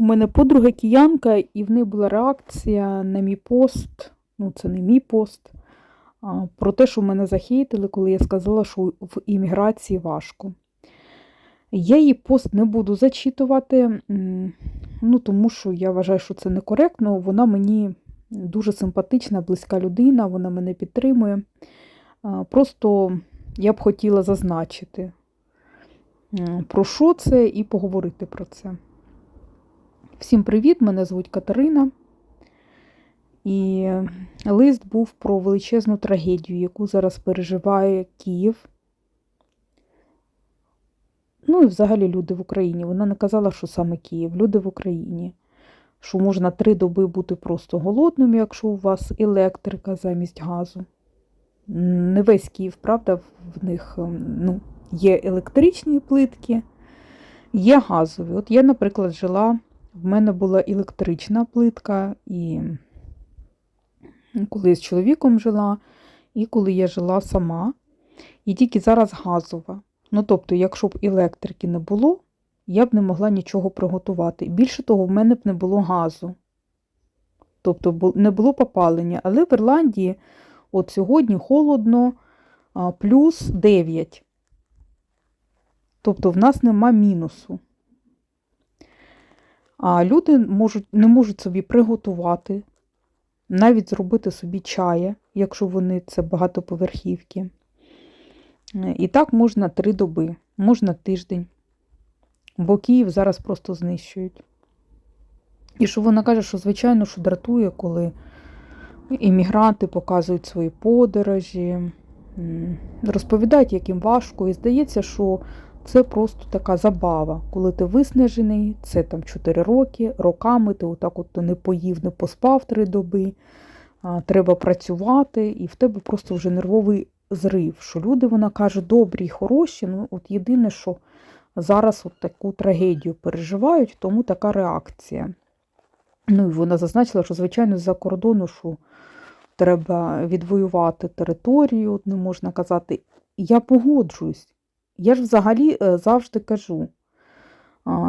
У мене подруга киянка, і в неї була реакція на мій пост. Ну, це не мій пост. а, Про те, що мене захейтили, коли я сказала, що в імміграції важко. Я її пост не буду зачитувати, ну, тому що я вважаю, що це некоректно. Вона мені дуже симпатична, близька людина, вона мене підтримує. Просто я б хотіла зазначити, про що це і поговорити про це. Всім привіт! Мене звуть Катерина. І лист був про величезну трагедію, яку зараз переживає Київ. Ну і взагалі люди в Україні. Вона не казала, що саме Київ, люди в Україні. Що можна три доби бути просто голодним, якщо у вас електрика замість газу. Не весь Київ, правда, в них ем, ну, є електричні плитки, є газові. От я, наприклад, жила, в мене була електрична плитка, і коли з чоловіком жила, і коли я жила сама, і тільки зараз газова. Ну, тобто, якщо б електрики не було, я б не могла нічого приготувати. Більше того, в мене б не було газу. Тобто не було попалення. Але в Ірландії от сьогодні холодно, плюс 9. Тобто в нас нема мінусу. А люди можуть, не можуть собі приготувати, навіть зробити собі чая, якщо вони це багатоповерхівки. І так можна три доби, можна тиждень. Бо Київ зараз просто знищують. І що вона каже, що звичайно, що дратує, коли іммігранти показують свої подорожі, розповідають, як їм важко. І здається, що це просто така забава, коли ти виснажений, це там 4 роки, роками ти отак от не поїв, не поспав три доби, а, треба працювати, і в тебе просто вже нервовий зрив. Що люди, вона каже, добрі і хороші. Ну, от єдине, що зараз от таку трагедію переживають, тому така реакція. Ну, і вона зазначила, що, звичайно, з-за кордону, що треба відвоювати територію, не можна казати. Я погоджуюсь. Я ж взагалі е, завжди кажу,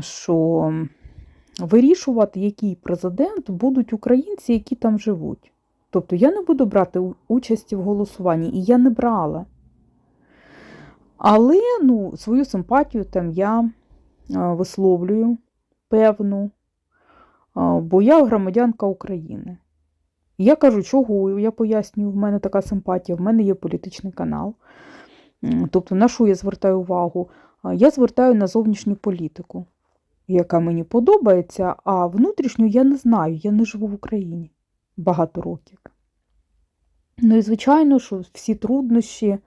що вирішувати, який президент будуть українці, які там живуть. Тобто я не буду брати участі в голосуванні, і я не брала. Але ну, свою симпатію там я висловлюю певну, бо я громадянка України. Я кажу, чого я пояснюю, в мене така симпатія, в мене є політичний канал. Тобто, на що я звертаю увагу? Я звертаю на зовнішню політику, яка мені подобається, а внутрішню я не знаю, я не живу в Україні багато років. Ну і звичайно, що всі труднощі,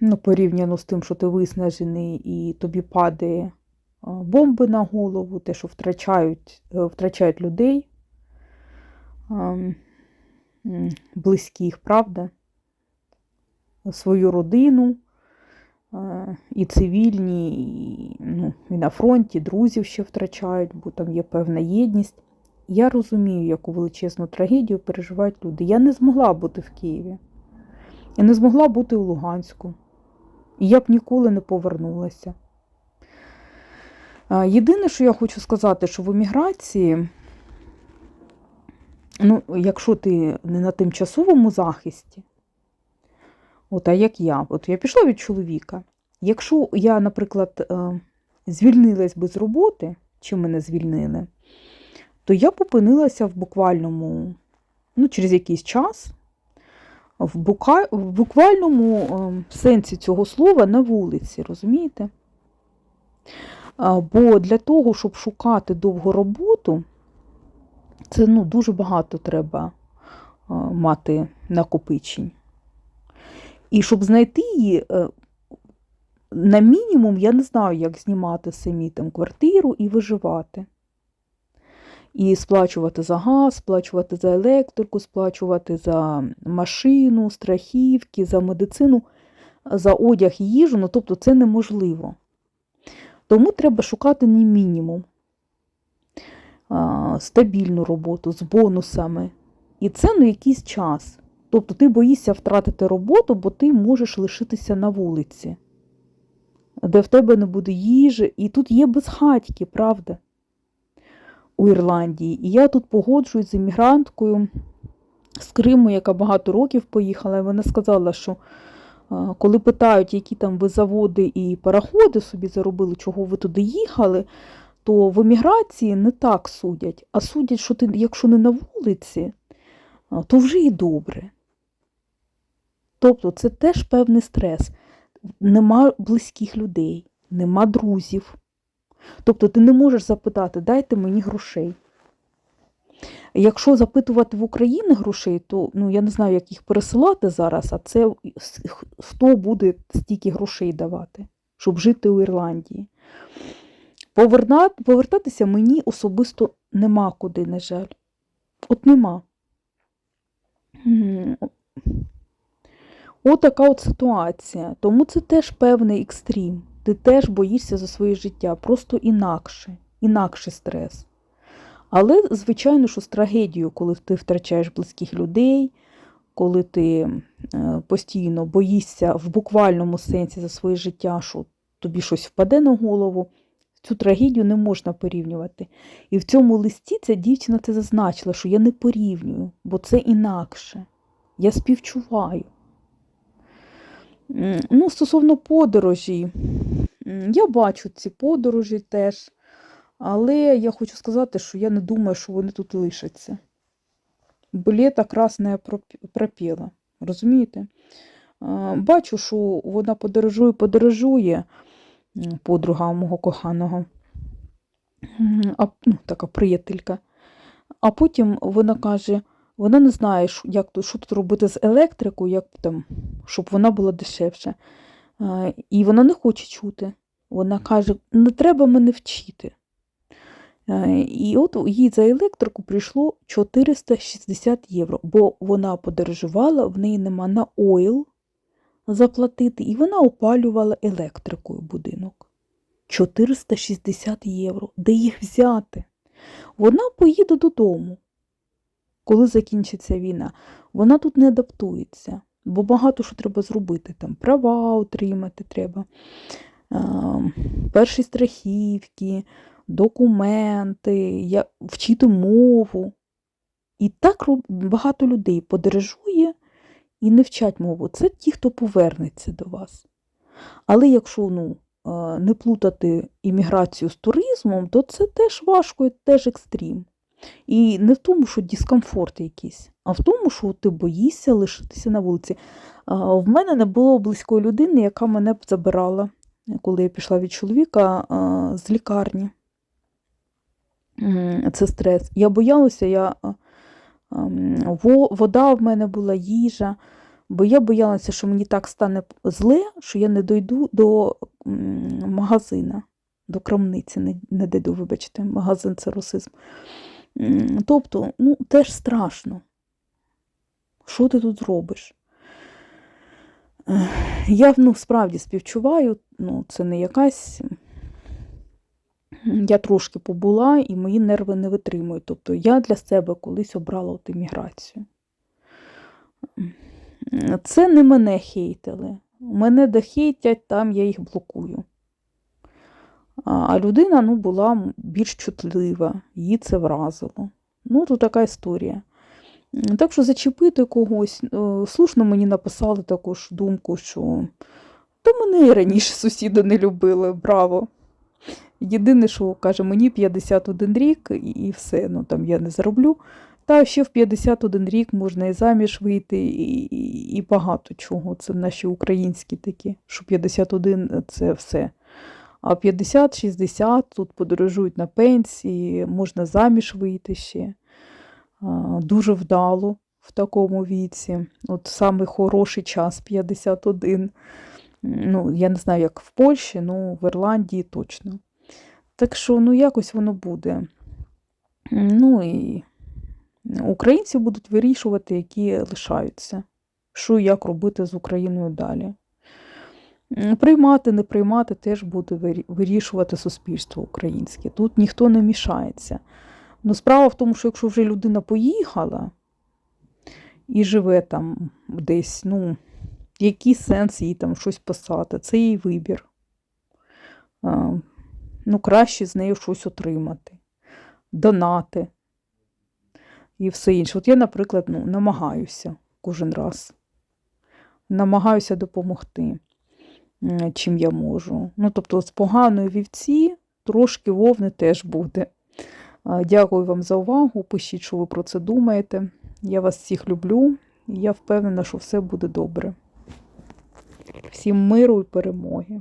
ну, порівняно з тим, що ти виснажений і тобі падає бомби на голову, те, що втрачають, е, втрачають людей близьких, правда? Свою родину, е, і цивільні, і, ну, і на фронті, друзів ще втрачають, бо там є певна єдність. Я розумію, яку величезну трагедію переживають люди. Я не змогла бути в Києві. Я не змогла бути у Луганську. І я б ніколи не повернулася. Єдине, що я хочу сказати, що в еміграції, ну, якщо ти не на тимчасовому захисті, от, а як я, от я пішла від чоловіка. Якщо я, наприклад, е, звільнилась без роботи, чи мене звільнили, то я б опинилася в буквальному, ну, через якийсь час, в, бука, в буквальному е, сенсі цього слова на вулиці, розумієте? Бо для того, щоб шукати довго роботу, це ну, дуже багато треба е, мати накопичень. І щоб знайти її, е, на мінімум, я не знаю, як знімати самі там квартиру і виживати. І сплачувати за газ, сплачувати за електрику, сплачувати за машину, страхівки, за медицину, за одяг і їжу. Ну, тобто це неможливо. Тому треба шукати не мінімум стабільну роботу з бонусами. І це на якийсь час. Тобто ти боїшся втратити роботу, бо ти можеш лишитися на вулиці, де в тебе не буде їжі, і тут є безхатьки, правда? у Ірландії. І я тут погоджуюсь з іммігранткою з Криму, яка багато років поїхала, і вона сказала, що коли питають, які там ви заводи і пароходи собі заробили, чого ви туди їхали, то в еміграції не так судять, а судять, що ти, якщо не на вулиці, то вже і добре. Тобто це теж певний стрес. Нема близьких людей, нема друзів. Тобто ти не можеш запитати, дайте мені грошей. Якщо запитувати в Україні грошей, то ну, я не знаю, як їх пересилати зараз, а це хто буде стільки грошей давати, щоб жити у Ірландії. Повертатися мені особисто нема куди, на жаль. От нема. М, От ситуація. Тому це теж певний екстрім. Ти теж боїшся за своє життя, просто інакше, інакший стрес. Але, звичайно, що з трагедією, коли ти втрачаєш близьких людей, коли ти е, постійно боїшся в буквальному сенсі за своє життя, що тобі щось впаде на голову, цю трагедію не можна порівнювати. І в цьому листі ця дівчина це зазначила, що я не порівнюю, бо це інакше. Я співчуваю. Ну, стосовно подорожі, я бачу ці подорожі теж, але я хочу сказати, що я не думаю, що вони тут лишаться. Білета красне проп- пропіла. Розумієте? Бачу, що вона подорожує, подорожує, подруга мого коханого, а, ну, така приятелька. А потім вона каже, вона не знає, як тут, що тут робити з електрикою, як там, щоб вона була дешевша. І вона не хоче чути. Вона каже, не треба мене вчити. І от їй за електрику прийшло 460 євро, бо вона подорожувала, в неї нема на ойл заплатити, і вона опалювала електрикою будинок. 460 євро. Де їх взяти? Вона поїде додому, коли закінчиться війна. Вона тут не адаптується, бо багато що треба зробити. Там права отримати треба, перші страхівки, документи, вчити мову. І так багато людей подорожує і не вчать мову. Це ті, хто повернеться до вас. Але якщо ну, не плутати імміграцію з туризмом, то це теж важко і теж екстрім. І не в тому, що дискомфорт якийсь, а в тому, що ти боїшся лишитися на вулиці. В мене не було близької людини, яка мене б забирала, коли я пішла від чоловіка з лікарні. Це стрес. Я боялася, я, вода в мене була, їжа, бо я боялася, що мені так стане зле, що я не дойду до магазина, до крамниці, не, дойду, вибачте, магазин це русизм. Тобто, ну, теж страшно. Що ти тут зробиш? Ех, Я ну, справді співчуваю, ну, це не якась. Я трошки побула, і мої нерви не витримують. Тобто я для себе колись обрала от імміграцію. Це не мене хейтили. Мене де хейтять, там я їх блокую. А людина ну, була більш чутлива, її це вразило. Ну, то така історія. Так що зачепити когось, е, слушно мені написали також думку, що то мене і раніше сусіди не любили, браво. Єдине, що каже, мені 51 рік і все, ну там я не зароблю. Та ще в 51 рік можна і заміж вийти, і, і, і багато чого. Це наші українські такі, що 51 це все. А 50-60 тут подорожують на пенсії, можна заміж вийти ще. Дуже вдало в такому віці. От саме хороший час 51. Ну, я не знаю, як в Польщі, ну в Ірландії точно. Так що, ну, якось воно буде. Ну і українці будуть вирішувати, які лишаються, що і як робити з Україною далі. Приймати, не приймати теж буде вирішувати суспільство українське. Тут ніхто не мішається. Ну, справа в тому, що якщо вже людина поїхала і живе там десь, ну, який сенс їй там щось писати? Це її вибір. Ну, краще з нею щось отримати. донати і все інше. От я, наприклад, ну, намагаюся кожен раз. Намагаюся допомогти, чим я можу. Ну, тобто, з поганої вівці трошки вовни теж буде. Дякую вам за увагу. Пишіть, що ви про це думаєте. Я вас всіх люблю, і я впевнена, що все буде добре. Всім миру і перемоги.